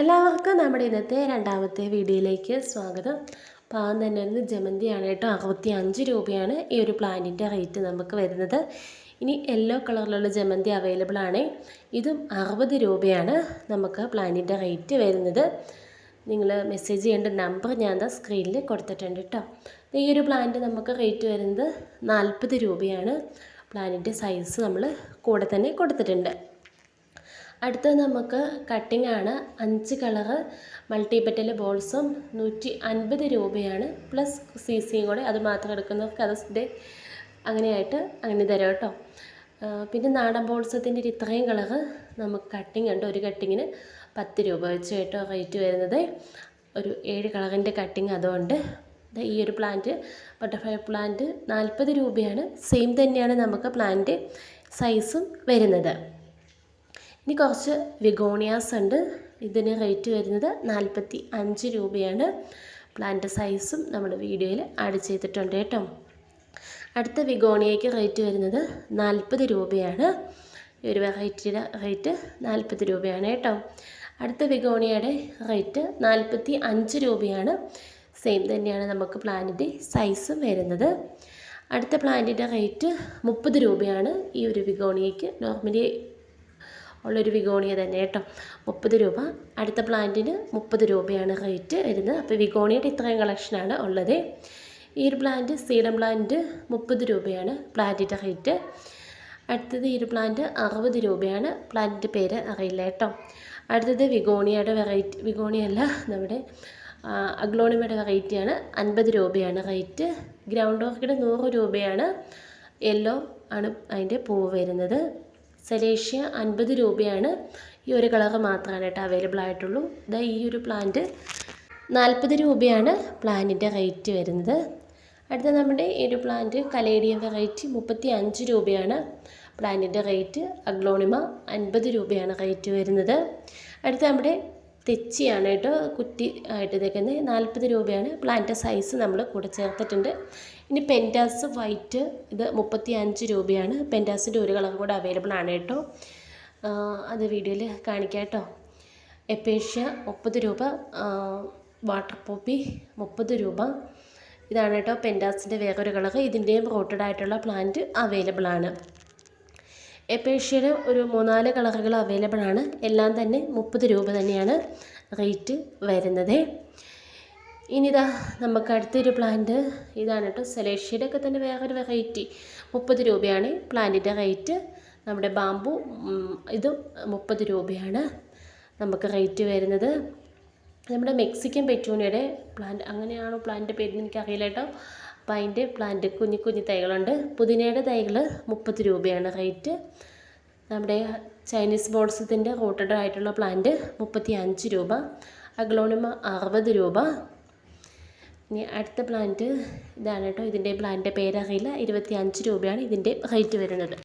എല്ലാവർക്കും നമ്മുടെ ഇന്നത്തെ രണ്ടാമത്തെ വീഡിയോയിലേക്ക് സ്വാഗതം. പാവം തന്നെ ഒന്ന് ജമന്തിയാണ് കേട്ടോ. അറുപത്തി അഞ്ച് രൂപയാണ് ഈ ഒരു പ്ലാന്റിന്റെ റേറ്റ് നമുക്ക് വരുന്നത്. ഇനി യെല്ലോ കളറിലുള്ള ജമന്തി അവൈലബിൾ ആണ്. ഇതും അറുപത് രൂപയാണ് നമുക്ക് പ്ലാന്റിന്റെ റേറ്റ് വരുന്നത്. നിങ്ങൾ മെസ്സേജ് ചെയ്യേണ്ട നമ്പർ ഞാൻ എന്താ സ്ക്രീനിൽ കൊടുത്തിട്ടുണ്ട് കേട്ടോ. ഈ ഒരു പ്ലാന്റ് നമുക്ക് റേറ്റ് വരുന്നത് നാൽപ്പത് രൂപയാണ്. പ്ലാന്റിന്റെ സൈസ് നമ്മൾ കൂടെ തന്നെ കൊടുത്തിട്ടുണ്ട്. അടുത്തത് നമുക്ക് കട്ടിംഗ് ആണ്. അഞ്ച് കളറ് മൾട്ടിപെറ്റൽ ബോൾസും നൂറ്റി അൻപത് രൂപയാണ്. പ്ലസ് സി സിയും കൂടെ അത് മാത്രം എടുക്കുന്നവർക്ക് അതിന്റെ അങ്ങനെയായിട്ട് അങ്ങനെ തരാം കേട്ടോ. പിന്നെ നാടൻ ബോൾസത്തിന്റെ ഒരു ഇത്രയും കളറ് നമുക്ക് കട്ടിംഗ് ഉണ്ട്. ഒരു കട്ടിങ്ങിന് പത്ത് രൂപ വെച്ച് കേട്ടോ റേറ്റ് വരുന്നത്. ഒരു ഏഴ് കളറിന്റെ കട്ടിങ് അതുകൊണ്ട് ഈ ഒരു പ്ലാന്റ് ബട്ടർഫ്ലൈ പ്ലാന്റ് നാൽപ്പത് രൂപയാണ്. സെയിം തന്നെയാണ് നമുക്ക് പ്ലാന്റ് സൈസും വരുന്നത്. ഇനി കുറച്ച് വിഗോണിയാസ് ഉണ്ട്. ഇതിന് റേറ്റ് വരുന്നത് നാൽപ്പത്തി അഞ്ച് രൂപയാണ് പ്ലാന്റ് സൈസും നമ്മുടെ വീഡിയോയിൽ ആഡ് ചെയ്തിട്ടുണ്ട് കേട്ടോ. അടുത്ത വിഗോണിയയ്ക്ക് റേറ്റ് വരുന്നത് നാൽപ്പത് രൂപയാണ്. ഈ ഒരു വെറൈറ്റിയുടെ റേറ്റ് നാൽപ്പത് രൂപയാണ് കേട്ടോ. അടുത്ത വിഗോണിയയുടെ റേറ്റ് നാൽപ്പത്തി അഞ്ച് രൂപയാണ്. സെയിം തന്നെയാണ് നമുക്ക് പ്ലാന്റിന്റെ സൈസും വരുന്നത്. അടുത്ത പ്ലാന്റിന്റെ റേറ്റ് മുപ്പത് രൂപയാണ്. ഈ ഒരു വിഗോണിയയ്ക്ക് നോർമലി ഉള്ളൊരു വിഗോണിയ തന്നെ കേട്ടോ. മുപ്പത് രൂപ. അടുത്ത പ്ലാന്റിന് മുപ്പത് രൂപയാണ് റേറ്റ് വരുന്നത്. അപ്പോൾ വിഗോണിയുടെ ഇത്രയും കളക്ഷനാണ് ഉള്ളത്. ഈ ഒരു പ്ലാന്റ് സീഡം പ്ലാന്റ് മുപ്പത് രൂപയാണ് പ്ലാന്റിന്റെ റേറ്റ്. അടുത്തത് ഈ ഒരു പ്ലാന്റ് അറുപത് രൂപയാണ്. പ്ലാന്റിന്റെ പേര് അറിയില്ല കേട്ടോ. അടുത്തത് വിഗോണിയയുടെ വെറൈറ്റി വിഗോണിയല്ല നമ്മുടെ അഗ്ലോണിമയുടെ വെറൈറ്റിയാണ് അൻപത് രൂപയാണ് റേറ്റ്. ഗ്രൗണ്ട് ഓർക്കിഡ് നൂറ് രൂപയാണ്. യെല്ലോ ആണ് അതിന്റെ പൂവ് വരുന്നത്. സെലേഷ്യ അൻപത് രൂപയാണ്. ഈ ഒരു കളർ മാത്രമാണ് കേട്ടോ അവൈലബിൾ ആയിട്ടുള്ളൂ. ഇതാ ഈ ഒരു പ്ലാന്റ് നാൽപ്പത് രൂപയാണ് പ്ലാന്റിന്റെ റേറ്റ് വരുന്നത്. അടുത്ത നമ്മുടെ ഈ ഒരു പ്ലാന്റ് കലേഡിയം വെറൈറ്റി മുപ്പത്തി അഞ്ച് രൂപയാണ് പ്ലാന്റിന്റെ റേറ്റ് അഗ്ലോണിമ അൻപത് രൂപയാണ് റേറ്റ് വരുന്നത്. അടുത്ത നമ്മുടെ തെച്ചിയാണ് കേട്ടോ കുറ്റി ആയിട്ട് ഇതേക്കുന്നത് നാൽപ്പത് രൂപയാണ്. പ്ലാന്റ് സൈസ് നമ്മൾ കൂടെ ചേർത്തിട്ടുണ്ട്. ഇനി പെന്റാസ് വൈറ്റ് ഇത് മുപ്പത്തി അഞ്ച് രൂപയാണ് പെന്റാസിന്റെ ഒരു കളർ കൂടെ അവൈലബിൾ ആണ് കേട്ടോ. അത് വീഡിയോയിൽ കാണിക്കാം കേട്ടോ. എപ്പേഷ്യ മുപ്പത് രൂപ വാട്ടർ പോപ്പി മുപ്പത് രൂപ. ഇതാണ് കേട്ടോ പെന്റാസിന്റെ വേറൊരു കളർ ഇതിന്റെയും റോട്ടഡ് ആയിട്ടുള്ള പ്ലാന്റ് അവൈലബിൾ ആണ്. എപ്പേഷ്യയുടെ ഒരു മൂന്നാൽ കളറുകൾ അവൈലബിൾ ആണ്. എല്ലാം തന്നെ മുപ്പത് രൂപ തന്നെയാണ് റേറ്റ് വരുന്നത്. ഇനിതാ നമുക്ക് അടുത്തൊരു പ്ലാന്റ് ഇതാണ് കേട്ടോ. സെലേഷ്യയുടെ ഒക്കെ തന്നെ വേറൊരു വെറൈറ്റി മുപ്പത് രൂപയാണ് പ്ലാന്റിന്റെ റേറ്റ് നമ്മുടെ ബാമ്പു ഇതും മുപ്പത് രൂപയാണ് നമുക്ക് റേറ്റ് വരുന്നത്. നമ്മുടെ മെക്സിക്കൻ പെറ്റൂണിയുടെ പ്ലാന്റ് അങ്ങനെയാണോ പ്ലാന്റിന്റെ പേര് എനിക്കറിയില്ല കേട്ടോ. അപ്പോൾ അതിന്റെ പ്ലാന്റ് കുഞ്ഞു കുഞ്ഞു തൈകളുണ്ട്. പുതിനയുടെ തൈകൾ മുപ്പത് രൂപയാണ് റേറ്റ്. നമ്മുടെ ചൈനീസ് ബോൾസത്തിന്റെ റൂട്ടഡ് ആയിട്ടുള്ള പ്ലാന്റ് മുപ്പത്തി അഞ്ച് രൂപ. അഗ്ലോണിമ അറുപത് രൂപ. ഇനി അടുത്ത പ്ലാന്റ് ഇതാണ് കേട്ടോ. ഇതിന്റെ പ്ലാന്റിന്റെ പേരറിയില്ല. ഇരുപത്തി അഞ്ച് രൂപയാണ് ഇതിന്റെ റേറ്റ് വരുന്നത്.